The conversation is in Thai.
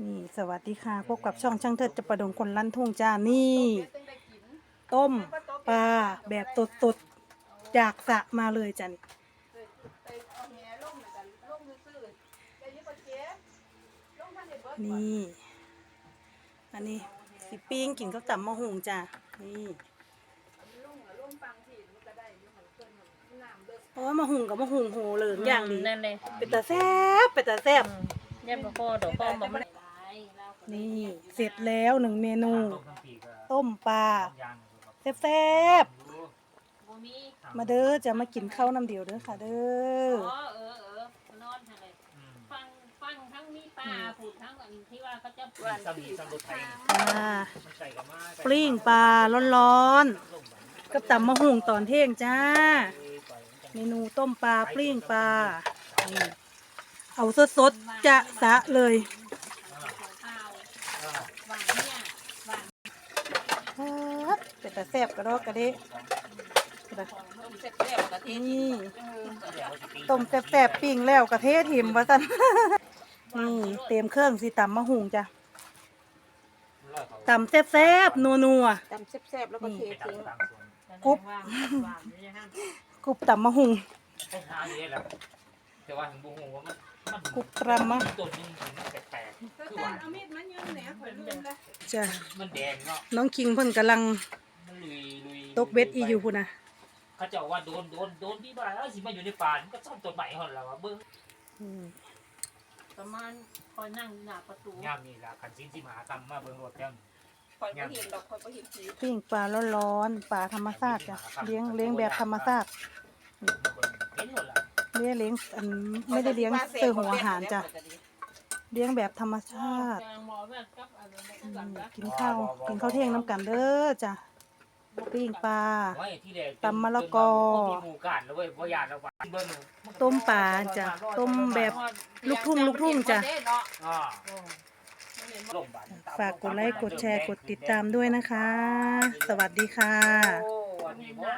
นี่สวัสดีค่ะพบกับช่องช่างเทิดจะประดงคนลั่นทุ่งจ้านี่ ต้มปลาแบบตดๆจากสระมาเลยจ้ะนี่นี่ อันนี้สิปิ้งกินข้าวตำมะฮุงจ้ะนี่โอ้ยมะฮุงกับมะฮุงโหเหลิงอย่างนี้นั่นเลยเป็นตาแซ่บเป็นตาแซ่บยันบ่พอดอกพ่อบ่มั นนี่เสร็จแล้วหนึ่งเมนู ต้มปลาแซ่บบ่มีๆมาเด้อจะมากินข้าวน้ำเดียวเด้อค่ะเด้ออ๋อเออเออนอนทางไหนฟังฟังทั้งมีปลาผูดทั้งอันที่ว่าเขาจะสามีสำรวจไทยปลามันใส่กับมาปลิ้งปลาร้อนๆกับตำมะฮุงตอนเที่ยงจ้า เมนูต้มปลาปลิ้งปลานี่เอาสดๆจะสะเลย ข้าวหวานเนี่ยหวาน ครับ เป็นตาแซ่บกระดอกกระเดะนี่ต้มแซ่บๆปิ้งแล้วกระเทศหิมวะสันนี่เตรียมเครื่องสิตำมะฮุงจ้ะตำแซ่บๆนัวตำแซ่บๆแล้วก็เททิ้งกุ๊บหวานหวานเนี่ยฮะๆกรุบตำมะฮุงให้หาอยู่ได้แหละแต่ว่าถึงบุ้งว่ามันมันกรุบกรำมะตัวนึงมันแปลกๆคือหวานจ้ะมันแดงเนาะน้องคิงเพิ่นกำลังมันลุยลุย ตกเบ็ดอีอยู่พุ่นนะเขาเจ้าว่าโดนโดนโดนที่บ้านแล้วสิมาอยู่ในป่ามันก็ซ่อมตัวใหม่หอนแล้วว่าเบิ้งอืมประมาณคอยนั่งหน้าประตูยามนี่ล่ะคันสินสิมหากรรมมาเบิ้งรถแล้วคอยก็เห็นดอกคอยก็เห็นผีปิ้งปลาร้อนๆปลาธรรมชาติจ้ะเลี้ยงเลี้ยงแบบธรรมชาติเห็นหมดละไม่ได้เลี้ยงอันไม่ได้เลี้ยงเสื้อหัวอาหารจ้ะเลี้ยงแบบธรรมชาติ แกงหมอแบบกับอะไรอืแบบมนั้นกินข้าวกินข้าวเที่ยงน้ำกันเด้อจ้ะ ปิ้งปลาไว้ที่แรกตำมะละกอมีหมู่กันแล้วเว้ยบ่ยานแล้วว่าเบิ้งต้มปลาจ้ะต้มแบบลูกทุ่งลูกทุ่งจ้ะอ่าลมบาดฝากกดไลค์กดแชร์กดติดตามด้วยนะคะ สวัสดีค่ะโอ้วันนี้บ่